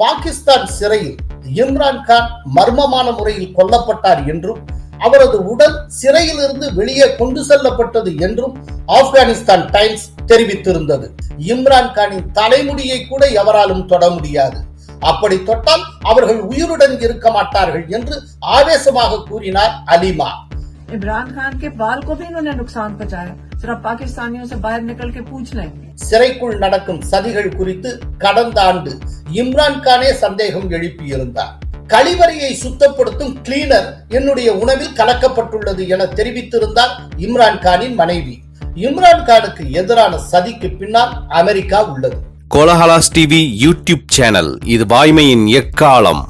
பாகிஸ்தான் சிறையில் இம்ரான் கான் மர்மமான முறையில் கொல்லப்பட்டார் என்றும் அவரது உடல் சிறையிலிருந்து வெளியே கொண்டு செல்லப்பட்டது என்றும் ஆப்கானிஸ்தான் டைம்ஸ் தெரிவித்திருந்தது. இம்ரான் கானின் தலைமுடியை கூட எவராலும் தொட முடியாது. அப்படி தொட்டால் அவர்கள் உயிருடன் இருக்க மாட்டார்கள் என்று ஆவேசமாக கூறினார் அலிமா. इमरान खान के बाल को भी इन्होंने नुकसान पहुंचाया जरा पाकिस्तानियों से बाहर निकल के पूछ लें சிறைக்குள் நடக்கும் சதிகள் குறித்து கடந்த ஆண்டு இம்ரான் கானே சந்தேகம் எழுப்பியிருந்தார் கழிவறையை சுத்தப்படுத்தும் கிளீனர் என்னுடைய உணவில் கலக்கப்பட்டுள்ளது என தெரிவித்திருந்தார் இம்ரான் கானின் மனைவி இம்ரான் கானுக்கு எதிரான சதிக்கு பின்னால் அமெரிக்கா உள்ளது கோலஹலாஸ் டிவி யூடியூப் சேனல் இது வாய்மையின் எக்காலம்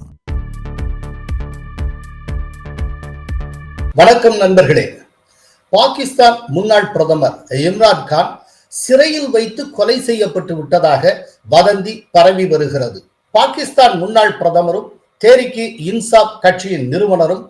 வணக்கம் நண்பர்களே. பாகிஸ்தான் முன்னாள் பிரதமர் இம்ரான் கான் சிறையில் வைத்து கொலை செய்யப்பட்டு விட்டதாக வதந்தி பரவி வருகிறது. பாகிஸ்தான் முன்னாள் பிரதமரும் தேரிக்கி இன்சாப் கட்சியின் நிறுவனரும்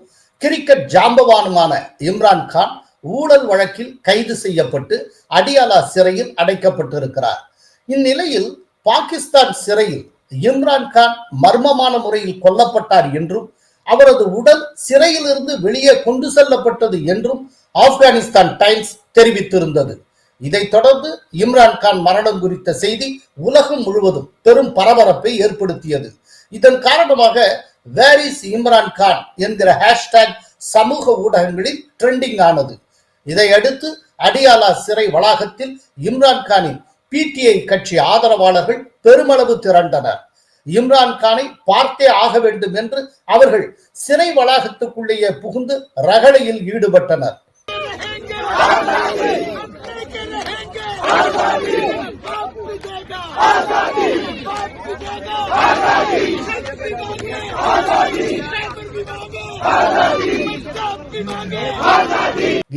கிரிக்கெட் ஜாம்பவானுமான இம்ரான் கான் ஊழல் வழக்கில் கைது செய்யப்பட்டு அடியாலா சிறையில் அடைக்கப்பட்டிருக்கிறார். இந்நிலையில் பாகிஸ்தான் சிறையில் இம்ரான் கான் மர்மமான முறையில் கொல்லப்பட்டார் என்றும் அவரது உடல் சிறையிலிருந்து வெளியே கொண்டு செல்லப்பட்டது என்றும் ஆப்கானிஸ்தான் டைம்ஸ் தெரிவித்திருந்தது. இதைத் தொடர்ந்து இம்ரான் கான் மரணம் குறித்த செய்தி உலகம் முழுவதும் பெரும் பரபரப்பை ஏற்படுத்தியது. இதன் காரணமாக வேர் இஸ் இம்ரான் கான் என்கிற ஹேஷ்டேக் சமூக ஊடகங்களில் ட்ரெண்டிங் ஆனது. இதையடுத்து அடியாலா சிறை வளாகத்தில் இம்ரான் கானின் பிடிஐ கட்சி ஆதரவாளர்கள் பெருமளவு திரண்டனர். இம்ரான் கானை பார்த்தே ஆக வேண்டும் என்று அவர்கள் சிறை வளாகத்துக்குள்ளேயே புகுந்து ரகளையில் ஈடுபட்டனர்.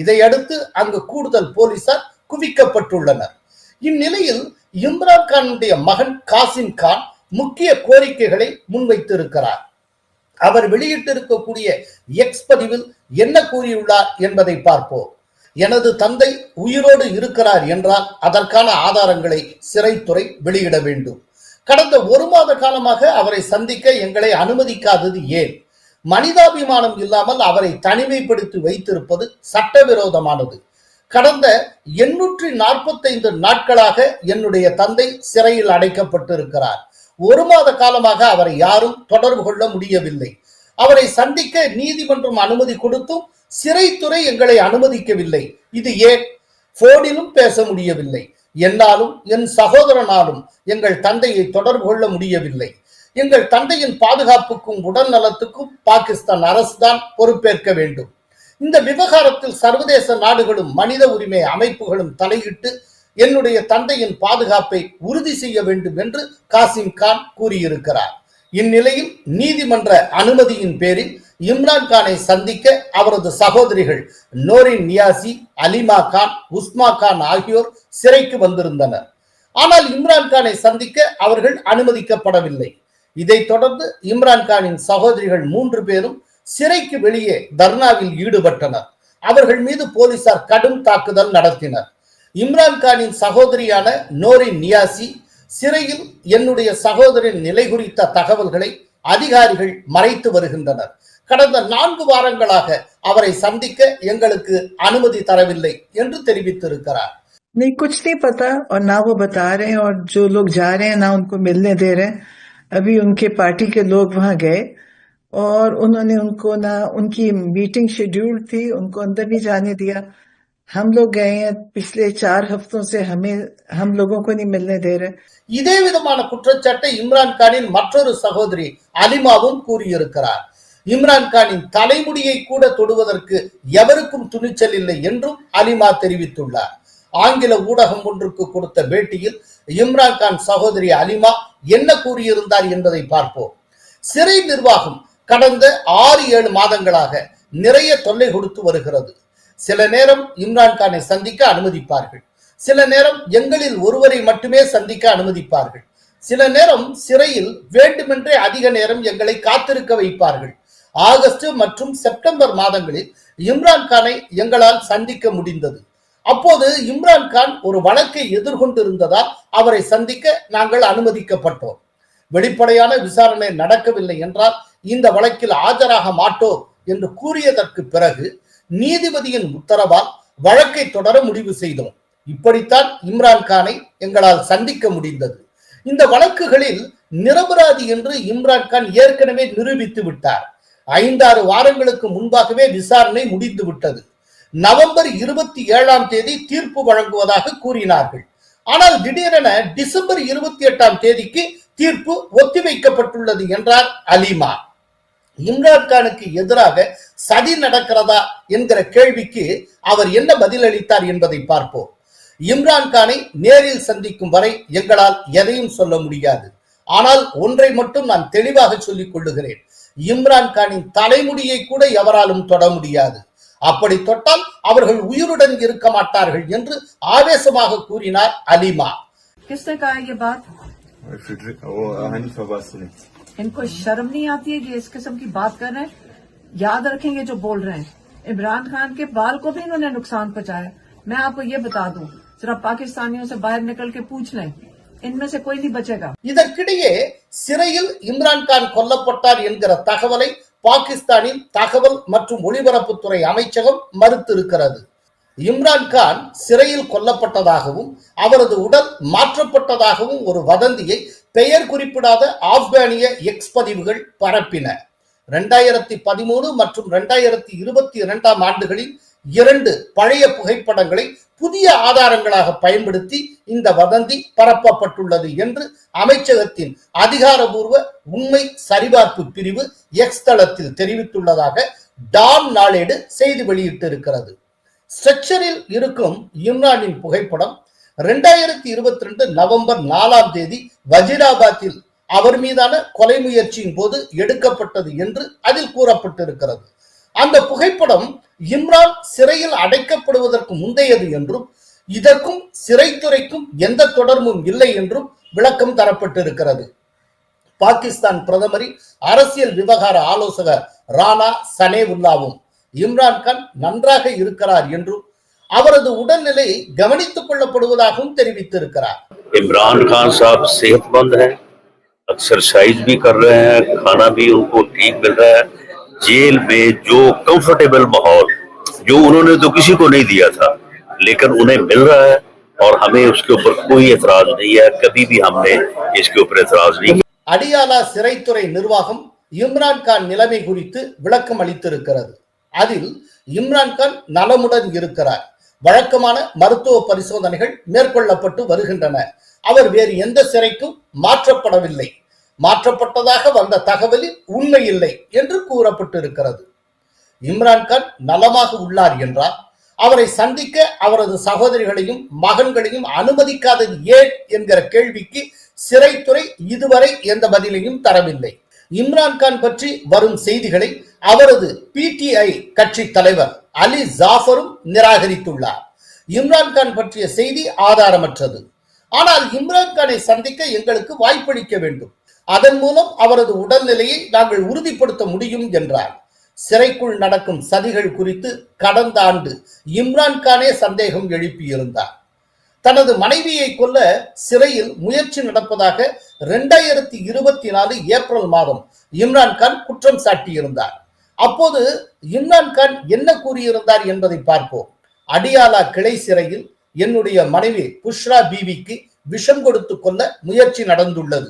இதையடுத்து அங்கு கூடுதல் போலீசார் குவிக்கப்பட்டுள்ளனர். இந்நிலையில் இம்ரான் கானுடைய மகன் காசிம் கான் முக்கிய கோரிக்கைகளை முன்வைத்திருக்கிறார். அவர் வெளியிட்டிருக்கக்கூடிய எக்ஸ் பதிவில் என்ன கூறியுள்ளார் என்பதை பார்ப்போம். எனது தந்தை உயிரோடு இருக்கிறார் என்றால் அதற்கான ஆதாரங்களை சிறைத்துறை வெளியிட வேண்டும். கடந்த ஒரு மாத காலமாக அவரை சந்திக்க எங்களை அனுமதிக்காதது ஏன்? மனிதாபிமானம் இல்லாமல் அவரை தனிமைப்படுத்தி வைத்திருப்பது சட்டவிரோதமானது. கடந்த எண்ணூற்றி நாற்பத்தைந்து நாட்களாக என்னுடைய தந்தை சிறையில் அடைக்கப்பட்டிருக்கிறார். ஒரு மாத காலமாக அவரை யாரும் தொடர்பு கொள்ள முடியவில்லை. அவரை சந்திக்க நீதிமன்றம் அனுமதி கொடுத்தும் சிறைத்துறை எங்களை அனுமதிக்கவில்லை. இது ஏன்? போனிலும் பேச முடியவில்லை. என்னாலும் என் சகோதரனாலும் எங்கள் தந்தையை தொடர்பு கொள்ள முடியவில்லை. எங்கள் தந்தையின் பாதுகாப்புக்கும் உடல் நலத்துக்கும் பாகிஸ்தான் அரசுதான் பொறுப்பேற்க வேண்டும். இந்த விவகாரத்தில் சர்வதேச நாடுகளும் மனித உரிமை அமைப்புகளும் தலையிட்டு என்னுடைய தந்தையின் பாதுகாப்பை உறுதி செய்ய வேண்டும் என்று காசிம் கான் கூறியிருக்கிறார். இந்நிலையில் நீதிமன்ற அனுமதியின் பேரில் இம்ரான் கானை சந்திக்க அவரது சகோதரிகள் நோரின் நியாசி அலிமா கான் உஸ்மா கான் ஆகியோர் சிறைக்கு வந்திருந்தனர். ஆனால் இம்ரான் கானை சந்திக்க அவர்கள் அனுமதிக்கப்படவில்லை. இதைத் தொடர்ந்து இம்ரான் கானின் சகோதரிகள் மூன்று பேரும் சிறைக்கு வெளியே தர்ணாவில் ஈடுபட்டனர். அவர்கள் மீது போலீசார் கடும் தாக்குதல் நடத்தினர். இம்ரான் கானின் சகோதரியான நோரின் நியாசி சிறையில் என்னுடைய சகோதரின் நிலை குறித்த தகவல்களை அதிகாரிகள் மறைத்து வருகின்றனர் கடந்த நான்கு வாரங்களாக அவரை சந்திக்க எங்களுக்கு அனுமதி தரவில்லை என்று தெரிவித்திருக்கிறார் नहीं कुछ नहीं पता और ना वो बता रहे हैं और जो लोग जा रहे हैं ना उनको मिलने दे रहे हैं अभी उनके पार्टी के लोग वहां गए और उन्होंने उनको ना उनकी मीटिंग शेड्यूल थी उनको अंदर नहीं जाने दिया हम लोग गए हैं पिछले चार हफ्तों से हमें हम लोगों को नहीं मिलने दे रहे இதே விதமான குற்றச்சாட்டை இம்ரான் கானின் மற்றொரு சகோதரி அலிமாவும் கூறியிருக்கிறார் இம்ரான் கானின் தலைமுடியை கூட தொடுவதற்கு எவருக்கும் துணிச்சல் இல்லை என்றும் அலிமா தெரிவித்துள்ளார் ஆங்கில ஊடகம் ஒன்றுக்கு கொடுத்த பேட்டியில் இம்ரான் கான் சகோதரி அலிமா என்ன கூறியிருந்தார் என்பதை பார்ப்போம் சிறை நிர்வாகம் கடந்த ஆறு ஏழு மாதங்களாக நிறைய தொல்லை கொடுத்து வருகிறது சில நேரம் இம்ரான் கானை சந்திக்க அனுமதிப்பார்கள். சில நேரம் எங்களில் ஒருவரை மட்டுமே சந்திக்க அனுமதிப்பார்கள். சில நேரம் சிறையில் வேண்டுமென்றே அதிக நேரம் எங்களை காத்திருக்க வைப்பார்கள். ஆகஸ்ட் மற்றும் செப்டம்பர் மாதங்களில் இம்ரான் கானை எங்களால் சந்திக்க முடிந்தது. அப்போது இம்ரான் கான் ஒரு வழக்கை எதிர்கொண்டிருந்ததால் அவரை சந்திக்க நாங்கள் அனுமதிக்கப்பட்டோம். வெளிப்படையான விசாரணை நடக்கவில்லை என்றால் இந்த வழக்கில் ஆஜராக மாட்டோம் என்று கூறியதற்கு பிறகு நீதிபதியின் உத்தரவால் வழக்கை தொடர முடிவு செய்தோம். இப்படித்தான் இம்ரான் கானை எங்களால் சந்திக்க முடிந்தது. இந்த வழக்குகளில் நிரபராதி என்று இம்ரான் கான் ஏற்கனவே நிரூபித்து விட்டார். ஐந்தாறு வாரங்களுக்கு முன்பாகவே விசாரணை முடிந்து விட்டது. நவம்பர் இருபத்தி ஏழாம் தேதி தீர்ப்பு வழங்குவதாக கூறினார்கள். ஆனால் திடீரென டிசம்பர் இருபத்தி எட்டாம் தேதிக்கு தீர்ப்பு ஒத்திவைக்கப்பட்டுள்ளது என்றார் அலிமா. இம்ரான் கானுக்கு எதிராக சதி நடக்கிறதா என்கிற கேள்விக்கு அவர் என்ன பதிலளித்தார் என்பதை பார்ப்போம். இம்ரான் கானை நேரில் சந்திக்கும் வரை எங்களால் எதையும் சொல்ல முடியாது. ஆனால் ஒன்றை மட்டும் நான் தெளிவாக சொல்லிக் கொள்ளுகிறேன். இம்ரான் கானின் தலைமுடியை கூட எவராலும் தொட முடியாது. அப்படி தொட்டால் அவர்கள் உயிருடன் இருக்க மாட்டார்கள் என்று ஆவேசமாக கூறினார் அலிமா. கிருஷ்ணகாரிய பாத். ये बात फेडरे- वो हनीफ अब्बास ने इनको शर्म नहीं आती है कि इस किस्म की बात कर रहे हैं याद रखेंगे जो बोल रहे हैं इमरान खान के बाल को भी इन्होंने नुकसान पहुंचाया मैं आपको ये बता दूं जरा पाकिस्तानियों से बाहर निकल के पूछ लें इनमें से कोई नहीं बचेगा இதற்கிடையே சிறையில் இம்ரான்கான் கொல்லப்பட்டார் என்கிற தகவலை பாகிஸ்தானின் தகவல் மற்றும் ஒலிபரப்புத்துறை அமைச்சகம் மறுத்திருக்கிறது இம்ரான்கான் சிறையில் கொல்லப்பட்டதாகவும் அவரது உடல் மாற்றப்பட்டதாகவும் ஒரு வதந்தியை பெயர் குறிப்பிடாத ஆப்கானிய எக்ஸ் பதிவுகள் பரப்பின. ரெண்டாயிரத்தி பதிமூணு மற்றும் ரெண்டாயிரத்தி இருபத்தி இரண்டாம் ஆண்டுகளில் இரண்டு பழைய புகைப்படங்களை புதிய ஆதாரங்களாக பயன்படுத்தி இந்த வதந்தி பரப்பப்பட்டுள்ளது என்று அமைச்சகத்தின் அதிகாரபூர்வ உண்மை சரிபார்ப்பு பிரிவு எக்ஸ் தளத்தில் தெரிவித்துள்ளதாக டான் நாளேடு செய்தி வெளியிட்டிருக்கிறது. ஸ்ட்ரக்சரில் இருக்கும் இம்ரானின் புகைப்படம் ரெண்டாயிரத்தி இருபத்தி ரெண்டு நவம்பர் நாலாம் தேதி வஜீராபாத்தில் அவர் மீதான கொலை முயற்சியின் போது எடுக்கப்பட்டது என்று அதில் கூறப்பட்டிருக்கிறது. அந்த புகைப்படம் இம்ரான் சிறையில் அடைக்கப்படுவதற்கு முந்தையது என்றும் இதற்கும் சிறைத்துறைக்கும் எந்த தொடர்பும் இல்லை என்றும் விளக்கம் தரப்பட்டிருக்கிறது. பாகிஸ்தான் பிரதமரின் அரசியல் விவகார ஆலோசகர் ராணா சனேவுல்லாவும் இம்ரான்கான் நன்றாக இருக்கிறார் என்றும் அவரது உடல்நிலை கவனித்துக் கொள்ளப்படுவதாகவும் தெரிவித்திருக்கிறார் इमरान खान साहब सेहतमंद हैं एक्सरसाइज भी कर रहे हैं खाना भी उनको ठीक मिल रहा है जेल में जो कंफर्टेबल माहौल जो उन्होंने तो किसी को नहीं दिया था लेकिन उन्हें मिल रहा है और हमें उसके ऊपर कोई एतराज नहीं है कभी भी हमने इसके ऊपर एतराज नहीं किया அடியாலா சிறைத்துறை நிர்வாகம் இம்ரான்கான் நிலைமை குறித்து விளக்கம் அளித்திருக்கிறது அதில் இம்ரான்கான் நலமுடன் இருக்கிறார். வழக்கமான மருத்துவ பரிசோதனைகள் மேற்கொள்ளப்பட்டு வருகின்றன. அவர் வேறு எந்த சிறைக்கும் மாற்றப்படவில்லை. மாற்றப்பட்டதாக வந்த தகவலில் உண்மை இல்லை என்று கூறப்பட்டிருக்கிறது. இம்ரான்கான் நலமாக உள்ளார் என்றால் அவரை சந்திக்க அவரது சகோதரிகளையும் மகன்களையும் அனுமதிக்காதது ஏன் என்கிற கேள்விக்கு சிறைத்துறை இதுவரை எந்த பதிலையும் தரவில்லை. இம்ரான்கான் பற்றி வரும் செய்திகளை அவரது பிடிஐ கட்சி தலைவர் அலி ஜாஃபரும் நிராகரித்துள்ளார். இம்ரான்கான் பற்றிய செய்தி ஆதாரமற்றது. ஆனால் இம்ரான்கானை சந்திக்க எங்களுக்கு வாய்ப்பளிக்க வேண்டும். அதன் மூலம் அவரது உடல்நிலையை நாங்கள் உறுதிப்படுத்த முடியும் என்றார். சிறைக்குள் நடக்கும் சதிகள் குறித்து கடந்த ஆண்டு இம்ரான்கானே சந்தேகம் எழுப்பியிருந்தார். தனது மனைவியை கொல்ல சிறையில் முயற்சி நடப்பதாக இரண்டாயிரத்தி இருபத்தி நாலு ஏப்ரல் மாதம் இம்ரான்கான் குற்றம் சாட்டியிருந்தார். அப்போது இம்ரான்கான் என்ன கூறியிருந்தார் என்பதை பார்ப்போம். அடியாலா கிளை சிறையில் என்னுடைய மனைவி புஷ்ரா பீவிக்கு விஷம் கொடுத்து கொள்ள முயற்சி நடந்துள்ளது.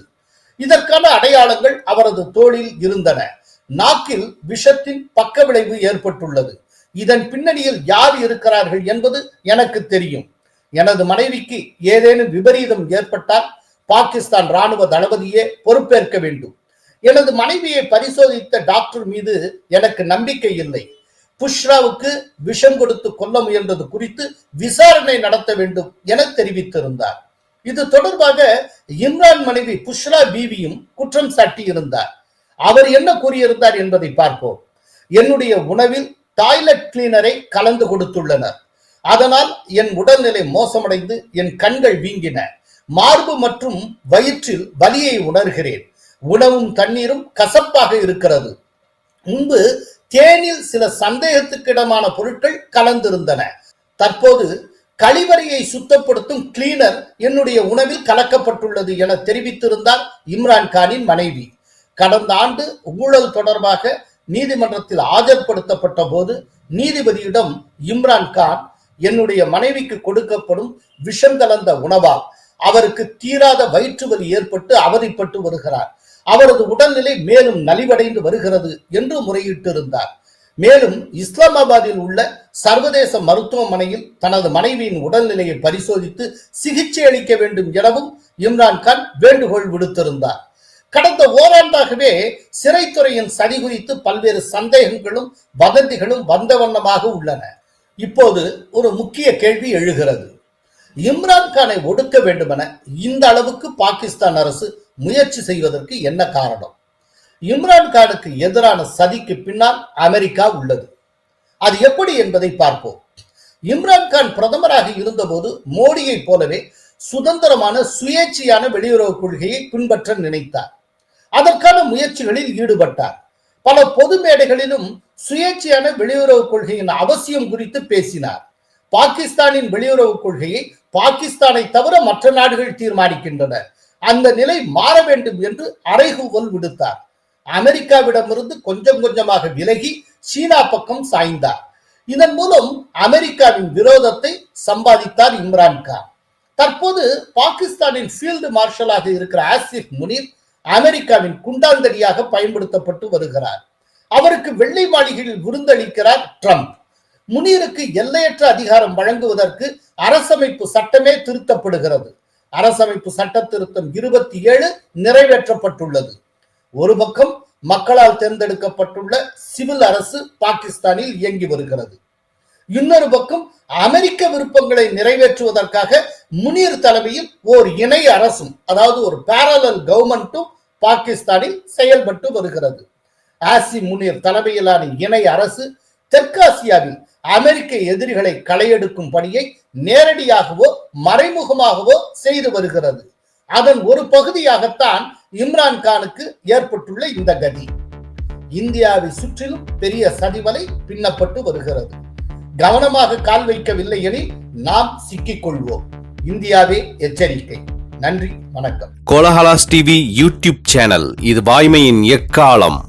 இதற்கான அடையாளங்கள் அவரது தோளில் இருந்தன. நாக்கில் விஷத்தின் பக்க விளைவு ஏற்பட்டுள்ளது. இதன் பின்னணியில் யார் இருக்கிறார்கள் என்பது எனக்கு தெரியும். எனது மனைவிக்கு ஏதேனும் விபரீதம் ஏற்பட்டால் பாகிஸ்தான் ராணுவ தளபதியே பொறுப்பேற்க வேண்டும். எனது மனைவியை பரிசோதித்த டாக்டர் மீது எனக்கு நம்பிக்கை இல்லை. புஷ்ராவுக்கு விஷம் கொடுத்து கொல்ல முயன்றது குறித்து விசாரணை நடத்த வேண்டும் என தெரிவித்திருந்தார். இது தொடர்பாக இம்ரான் மனைவி புஷ்ரா பீவியும் குற்றம் சாட்டியிருந்தார். அவர் என்ன கூறியிருந்தார் என்பதை பார்ப்போம். என்னுடைய உணவில் டாய்லெட் கிளீனரை கலந்து கொடுத்துள்ளனர். அதனால் என் உடல்நிலை மோசமடைந்து என் கண்கள் வீங்கின. மார்பு மற்றும் வயிற்றில் வலியை உணர்கிறேன். உணவும் தண்ணீரும் கசப்பாக இருக்கிறது. முன்பு தேனில் சில சந்தேகத்துக்கிடமான பொருட்கள் கலந்திருந்தன. தற்போது கழிவறையை சுத்தப்படுத்தும் கிளீனர் என்னுடைய உணவில் கலக்கப்பட்டுள்ளது என தெரிவித்திருந்தார் இம்ரான் கானின் மனைவி. கடந்த ஆண்டு ஊழல் தொடர்பாக நீதிமன்றத்தில் ஆஜர்படுத்தப்பட்ட போது நீதிபதியிடம் இம்ரான் கான் என்னுடைய மனைவிக்கு கொடுக்கப்படும் விஷம் கலந்த உணவால் அவருக்கு தீராத வயிற்று வலி ஏற்பட்டு அவதிப்பட்டு வருகிறார். அவரது உடல்நிலை மேலும் நலிவடைந்து வருகிறது என்று முறையிட்டிருந்தார். மேலும் இஸ்லாமாபாத்தில் உள்ள சர்வதேச மருத்துவமனையில் தனது மனைவியின் உடல்நிலையை பரிசோதித்து சிகிச்சை அளிக்க வேண்டும் எனவும் இம்ரான் கான் வேண்டுகோள் விடுத்திருந்தார். கடந்த ஓராண்டாகவே சிறைத்துறையின் சதி குறித்து பல்வேறு சந்தேகங்களும் வதந்திகளும் வந்த வண்ணமாக உள்ளன. இப்போது ஒரு முக்கிய கேள்வி எழுகிறது. இம்ரான் கானை ஒடுக்க வேண்டுமென இந்த அளவுக்கு பாகிஸ்தான் அரசு முயற்சி செய்வதற்கு என்ன காரணம்? இம்ரான்கானுக்கு எதிரான சதிக்கு பின்னால் அமெரிக்கா உள்ளது. அது எப்படி என்பதை பார்ப்போம். இம்ரான்கான் பிரதமராக இருந்தபோது மோடியைப் போலவே சுதந்திரமான சுயேட்சையான வெளியுறவு கொள்கையை பின்பற்ற நினைத்தார். அதற்கான முயற்சிகளில் ஈடுபட்டார். பல பொது மேடைகளிலும் சுயேட்சையான வெளியுறவு கொள்கையின் அவசியம் குறித்து பேசினார். பாகிஸ்தானின் வெளியுறவு கொள்கையை பாகிஸ்தானை தவிர மற்ற நாடுகள் தீர்மானிக்கின்றன. அந்த நிலை மாற வேண்டும் என்று அறைகூவல் விடுத்தார். அமெரிக்காவிடமிருந்து கொஞ்சம் கொஞ்சமாக விலகி சீனா பக்கம் சாய்ந்தார். இதன் மூலம் அமெரிக்காவின் விரோதத்தை சம்பாதித்தார் இம்ரான் கான். தற்போது பாகிஸ்தானின் ஃபீல்டு மார்ஷலாக இருக்கிற ஆசிப் முனீர் அமெரிக்காவின் குண்டாந்தடியாக பயன்படுத்தப்பட்டு வருகிறார். அவருக்கு வெள்ளை மாளிகையில் விருந்தளிக்கிறார் ட்ரம்ப் முனீருக்கு எல்லையற்ற அதிகாரம் வழங்குவதற்கு அரசமைப்பு சட்டமே திருத்தப்படுகிறது. அரசமைப்பு சட்ட திருத்தம் இருபத்தி ஏழு நிறைவேற்றப்பட்டுள்ளது. ஒரு பக்கம் மக்களால் தேர்ந்தெடுக்கப்பட்டுள்ள சிவில் அரசு பாகிஸ்தானில் இயங்கி வருகிறது. இன்னொரு பக்கம் அமெரிக்க விருப்பங்களை நிறைவேற்றுவதற்காக முனீர் தலைமையில் ஓர் இணை அரசும் அதாவது ஒரு பேரலல் கவர்மெண்ட்டும் பாகிஸ்தானில் செயல்பட்டு வருகிறது. ஆசி முனீர் தலைமையிலான இணை அரசு தெற்காசியாவில் அமெரிக்க எதிரிகளை களையெடுக்கும் பணியை நேரடியாகவோ மறைமுகமாகவோ செய்து வருகிறது. அதன் ஒரு பகுதியாகத்தான் இம்ரான் கானுக்கு ஏற்பட்டுள்ள இந்த கதி. இந்தியாவை சுற்றிலும் பெரிய சதிவலை பின்னப்பட்டு வருகிறது. கவனமாக கால் வைக்கவில்லை எனில் நாம் சிக்கிக் கொள்வோம். இந்தியாவே எச்சரிக்கை. நன்றி வணக்கம். கோலஹலாஸ் டிவி யூடியூப் சேனல் இது வாய்மையின் எக்காலம்.